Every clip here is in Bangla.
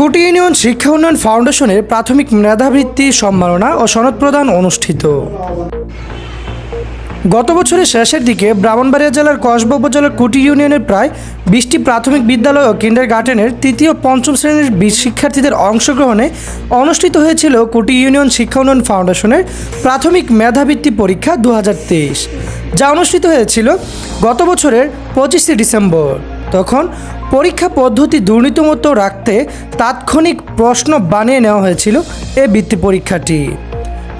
কুটি ইউনিয়ন শিক্ষা উন্নয়ন ফাউন্ডেশনের প্রাথমিক মেধাবৃত্তি সম্মাননা ও সনদ প্রদান অনুষ্ঠিত। গত বছরের শেষের দিকে ব্রাহ্মণবাড়িয়া জেলার কসবা উপজেলার কুটি ইউনিয়নের প্রায় বিশটি প্রাথমিক বিদ্যালয় ও কিন্ডার গার্ডেনের তৃতীয় পঞ্চম শ্রেণির শিক্ষার্থীদের অংশগ্রহণে অনুষ্ঠিত হয়েছিল কুটি ইউনিয়ন শিক্ষা উন্নয়ন ফাউন্ডেশনের প্রাথমিক মেধাবৃত্তি পরীক্ষা দু হাজার তেইশ, যা অনুষ্ঠিত হয়েছিল গত বছরের পঁচিশে ডিসেম্বর। তখন পরীক্ষা পদ্ধতি দুর্নীতিমুক্ত রাখতে তাৎক্ষণিক প্রশ্ন বানিয়ে নেওয়া হয়েছিল এ বৃত্তি পরীক্ষাটি।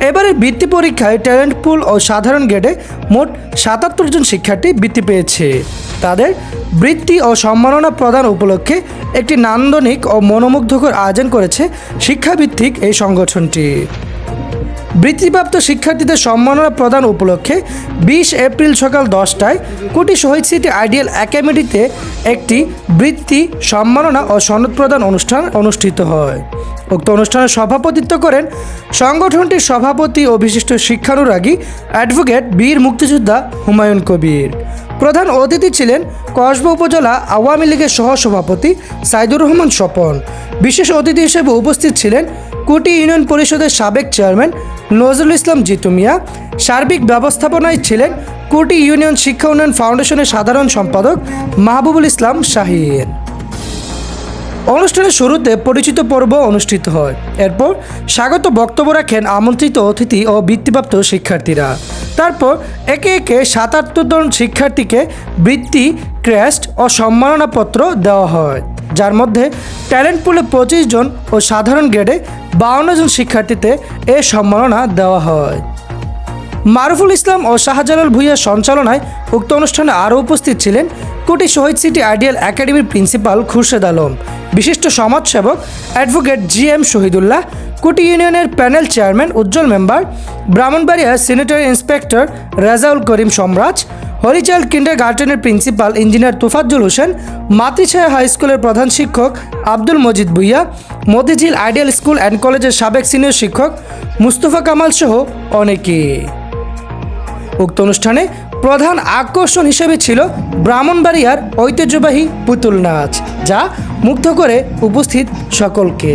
এবারের বৃত্তি পরীক্ষায় ট্যালেন্ট পুল ও সাধারণ গেটে মোট সাতাত্তর জন শিক্ষার্থী বৃত্তি পেয়েছে। তাদের বৃত্তি ও সম্মাননা প্রদান উপলক্ষে একটি নান্দনিক ও মনোমুগ্ধকর আয়োজন করেছে শিক্ষাভিত্তিক এই সংগঠনটি। বৃত্তিপ্রাপ্ত শিক্ষার্থীদের সম্মাননা প্রদান উপলক্ষে বিশ এপ্রিল সকাল দশটায় কুটি শহীদ সিটি আইডিয়াল একাডেমিতে একটি বৃত্তি সম্মাননা ও সনদ প্রদান অনুষ্ঠান অনুষ্ঠিত হয়। উক্ত অনুষ্ঠানে সভাপতিত্ব করেন সংগঠনটির সভাপতি ও বিশিষ্ট শিক্ষানুরাগী অ্যাডভোকেট বীর মুক্তিযোদ্ধা হুমায়ুন কবির। প্রধান অতিথি ছিলেন কসবা উপজেলা আওয়ামী লীগের সহসভাপতি সাইদুর রহমান স্বপন। বিশেষ অতিথি হিসেবে উপস্থিত ছিলেন কুটি ইউনিয়ন পরিষদের সাবেক চেয়ারম্যান নজরুল ইসলাম জিতু মিয়া সার্বিক ব্যবস্থাপনায় ছিলেন কুটি ইউনিয়ন শিক্ষা উন্নয়ন ফাউন্ডেশনের সাধারণ সম্পাদক মাহবুবুল ইসলাম শাহিন। অনুষ্ঠানের শুরুতে পরিচিত পর্ব অনুষ্ঠিত হয়। এরপর স্বাগত বক্তব্য রাখেন আমন্ত্রিত অতিথি ও বৃত্তিপ্রাপ্ত শিক্ষার্থীরা। তারপর একে একে সাতাত্তর জন শিক্ষার্থীকে বৃত্তি, ক্রেস্ট ও সম্মাননাপত্র দেওয়া হয়। যার মধ্যে ট্যালেন্ট পুলে পঁচিশ জন ও সাধারণ গ্রেডে বাউন্ন জন শিক্ষার্থীতে এ সম্মাননা দেওয়া হয়। মারুফুল ইসলাম ও শাহজালাল ভুইয়ার সঞ্চালনায় উক্ত অনুষ্ঠানে আরও উপস্থিত ছিলেন কুটি শহীদ সিটি আইডিয়াল একাডেমির প্রিন্সিপাল খুরশেদ আলম, বিশিষ্ট সমাজসেবক advocate G M Shahidullah, Kuti ইউনিয়নের panel chairman Ujjal member Brahmanbaria sanitary inspector Rajaul Karim সম্রাজ হরিচাইল্ড কিন্ডার গার্ডেনের principal engineer Tofazzul Hossain, Matrichhaya high স্কুলের প্রধান শিক্ষক Abdul Majid Bhuiya, Motijheel ideal school and কলেজের সাবেক সিনিয়র শিক্ষক মুস্তফা কামাল সহ অনেকে। উক্ত অনুষ্ঠানে প্রধান আকর্ষণ হিসেবে ছিল ব্রাহ্মণবাড়িয়ার ঐতিহ্যবাহী পুতুল নাচ, যা মুগ্ধ করে উপস্থিত সকলকে।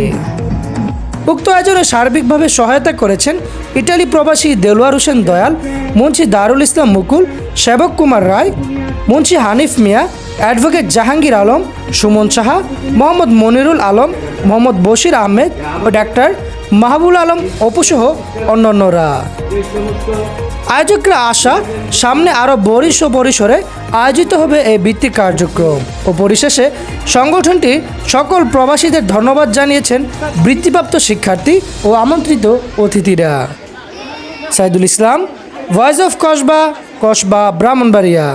উক্ত আয়োজনে সার্বিকভাবে সহায়তা করেছেন ইটালি প্রবাসী দেলোয়ার হোসেন দয়াল, মুন্সি দারুল ইসলাম মুকুল সেবক কুমার রায় মুন্সি হানিফ মিয়া অ্যাডভোকেট জাহাঙ্গীর আলম সুমন সাহা মোহাম্মদ মনিরুল আলম মোহাম্মদ বশির আহমেদ ও ডাক্তার মাহবুল আলম অপুসহ অন্যান্যরা। আয়োজকরা আশা, সামনে আরও বরিষ্ঠ পরিসরে আয়োজিত হবে এই বৃত্তি কার্যক্রম। ও পরিশেষে সংগঠনটি সকল প্রবাসীদের ধন্যবাদ জানিয়েছেন বৃত্তিপ্রাপ্ত শিক্ষার্থী ও আমন্ত্রিত অতিথিরা। Saidul Islam voice of Kasba Kasba Brahmanbaria.